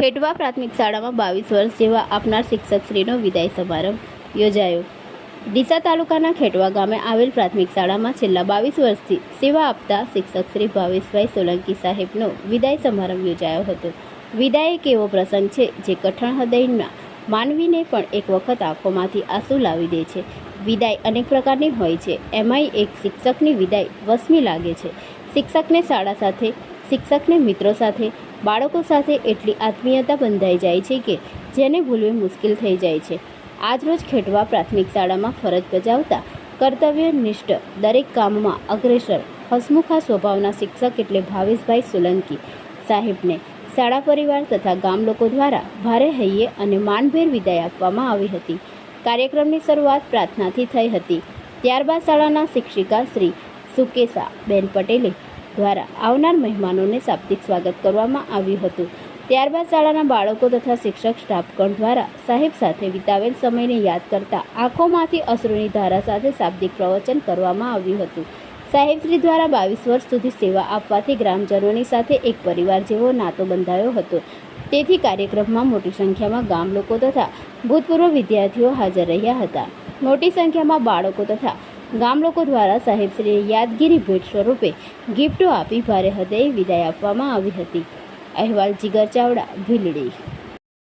ખેટવા પ્રાથમિક શાળામાં બાવીસ વર્ષ જેવા આપનાર શિક્ષકશ્રીનો વિદાય સમારંભ યોજાયો. ડીસા તાલુકાના ખેટવા ગામે આવેલ પ્રાથમિક શાળામાં છેલ્લા બાવીસ વર્ષથી સેવા આપતા શિક્ષક શ્રી ભાવેશભાઈ સોલંકી સાહેબનો વિદાય સમારંભ યોજાયો હતો. વિદાય એક એવો પ્રસંગ છે જે કઠણ હૃદયના માનવીને પણ એક વખત આંખોમાંથી આંસુ લાવી દે છે. વિદાય અનેક પ્રકારની હોય છે. એમાંય એક શિક્ષકની વિદાય વસમી લાગે છે. શિક્ષકને શાળા સાથે શિક્ષકને મિત્રો સાથે, બાળકો સાથે એટલી આત્મીયતા બંધાઈ જાય છે કે જેને ભૂલવી મુશ્કેલ થઈ જાય છે. આજરોજ ખેટવા પ્રાથમિક શાળામાં ફરજ બજાવતા કર્તવ્યનિષ્ઠ દરેક કામમાં અગ્રેસર, હસમુખા સ્વભાવના શિક્ષક એટલે ભાવેશભાઈ સોલંકી સાહેબને શાળા પરિવાર તથા ગામ લોકો દ્વારા ભારે હૈયે અને માનભેર વિદાય આપવામાં આવી હતી. કાર્યક્રમની શરૂઆત પ્રાર્થનાથી થઈ હતી. ત્યારબાદ શાળાના શિક્ષિકા શ્રી સુકેશા બેન પટેલે દ્વારા આવનાર મહેમાનોને શાબ્દિક સ્વાગત કરવામાં આવ્યું હતું. ત્યારબાદ શાળાના બાળકો તથા શિક્ષક સ્ટાફગણ દ્વારા સાહેબ સાથે વિતાવેલ સમયને યાદ કરતા આંખોમાંથી અશ્રુની ધારા સાથે શાબ્દિક પ્રવચન કરવામાં આવ્યું હતું. સાહેબશ્રી દ્વારા બાવીસ વર્ષ સુધી સેવા આપવાથી ગ્રામજનોની સાથે એક પરિવાર જેવો નાતો બંધાયો હતો. તેથી કાર્યક્રમમાં મોટી સંખ્યામાં ગામ લોકો તથા ભૂતપૂર્વ વિદ્યાર્થીઓ હાજર રહ્યા હતા. મોટી સંખ્યામાં બાળકો તથા ગામ લોકો દ્વારા સાહેબશ્રીને યાદગીરી ભેટ સ્વરૂપે ગિફ્ટો આપી ભારે હૃદયે વિદાય આપવામાં આવી હતી. અહેવાલ જીગર ચાવડા, ભીલડી.